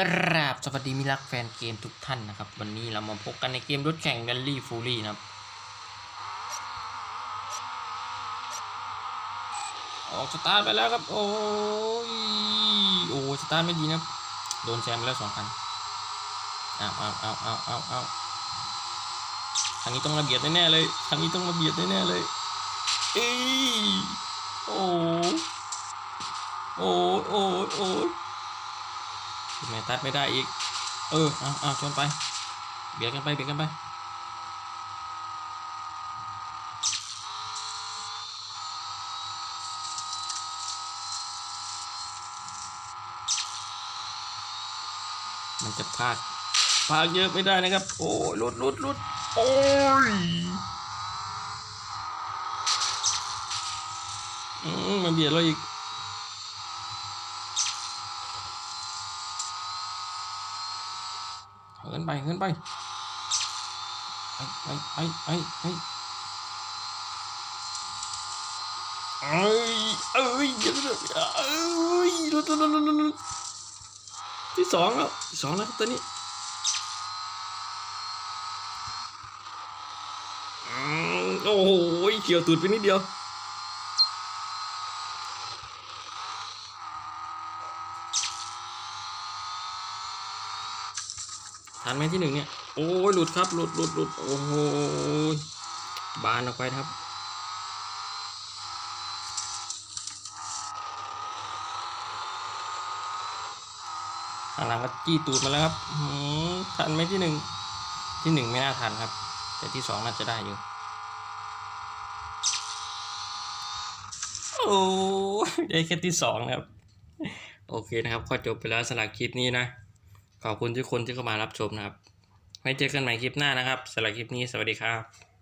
กราบสวัสดีมิตรรักแฟนเกมทุกท่านนะครับ วันนี้เรามาพบกันในเกมรถแข่ง r รลลี่ฟูลี่นะครับ ออกสตาร์ทไปแล้วครับ โอ้ยโอ้สตาร์ทไม่ดีนะโดนแซมไปแล้วสองคันเอาเอาเอาเอาเอาเอาทางนี้ต้องระเบียดแน่ๆเลยทางนี้ต้องระเบียดแน่ๆเลยเอ้ยโอ้โอ้โอ้โอ้ แม่ตัดไม่ได้อีก เออเอาเอาชนไป เบียดกันไป เบียดกันไปมันจะพากพากเยอะไม่ได้นะครับ โอ้ยลุดลุดลุดโอ้ยอืมมันเบียดเราอีก เหินไปเหินไปไปไปไปไปไปเอ้ยเอ้ยเดี๋ยวเดี๋ยวเอ้ยหลุดหลุดหลุดหลุดหลุดที่สองแล้วที่สองแล้วครับตัวนี้อืมโอ้โหเกี่ยวตูดไปนิดเดียว ทันไหมที่หนึ่งเนี่ย โอ้ยหลุดครับ หลุดหลุดหลุดโอ้โหบานออกไปครับ ข้างหลังก็จี้ตูดมาแล้วครับอื้อหือทันไหมที่หนึ่งที่หนึ่งไม่น่าทันครับ แต่ที่สองน่าจะได้อยู่ โอ้ยได้แค่ที่สองนะครับ โอเคนะครับก็จบไปแล้วสำหรับคลิปนี้นะ ขอบคุณทุกคนที่เข้ามารับชมนะครับไว้เจอกันใหม่คลิปหน้านะครับสำหรับคลิปนี้สวัสดีครับ